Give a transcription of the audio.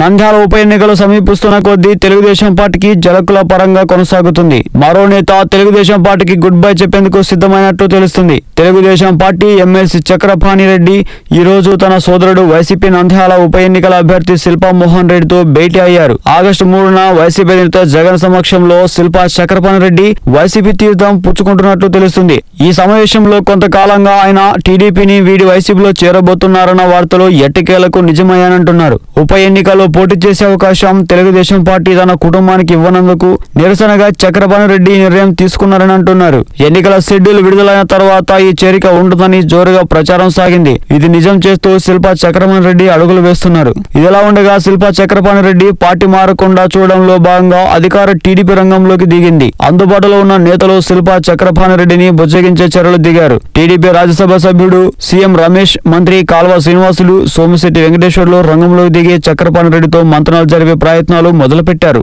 నంద్యాల ఉప ఎన్నికలు సమీపిస్తున్న కొద్దీ తెలుగుదేశం పార్టీకి జలకుల పరంగా కొనసాగుతుంది. మరో నేత తెలుగుదేశం పార్టీకి గుడ్ బై చెప్పేందుకు సిద్ధమైనట్టు తెలుస్తుంది. తెలుగుదేశం పార్టీ ఎమ్మెల్సీ చక్రపాణి రెడ్డి ఈ రోజు తన సోదరుడు వైసీపీ నంద్యాల ఉప ఎన్నికల అభ్యర్థి శిల్పా మోహన్ రెడ్డితో భేటీ అయ్యారు. ఆగస్టు మూడున వైసీపీ నేత జగన్ సమక్షంలో శిల్పా చక్రపాణి రెడ్డి వైసీపీ తీర్థం పుచ్చుకుంటున్నట్లు తెలుస్తుంది. ఈ సమావేశంలో కొంతకాలంగా ఆయన టీడీపీని వీడి వైసీపీలో చేరబోతున్నారన్న వార్తలు ఎట్టికేలకు నిజమయ్యానంటున్నారు ఉప ఎన్నికలు ఎన్నికల్లో పోటీ చేసే అవకాశం తెలుగుదేశం పార్టీ తన కుటుంబానికి ఇవ్వనందుకు నిరసనగా చక్రపాణి రెడ్డి నిర్ణయం తీసుకున్నారని అంటున్నారు. ఎన్నికల షెడ్యూల్ విడుదలైన తర్వాత ఈ చేరిక ఉండదని జోరుగా ప్రచారం సాగింది. ఇది నిజం చేస్తూ శిల్పా చక్రపాణి రెడ్డి అడుగులు వేస్తున్నారు. ఇదిలా ఉండగా శిల్పా చక్రపాణి రెడ్డి పార్టీ మారకుండా చూడడంలో భాగంగా అధికార టీడీపీ రంగంలోకి దిగింది. అందుబాటులో ఉన్న నేతలు శిల్పా చక్రపాణి రెడ్డిని బుజ్జగించే చర్యలు దిగారు. టీడీపీ రాజ్యసభ సభ్యుడు సీఎం రమేష్ మంత్రి కాల్వ శ్రీనివాసులు సోమిశెట్టి వెంకటేశ్వర్లు రంగంలోకి దిగి చక్రపాణి రెడ్డితో మంత్రాలు జరిపే ప్రయత్నాలు మొదలుపెట్టారు.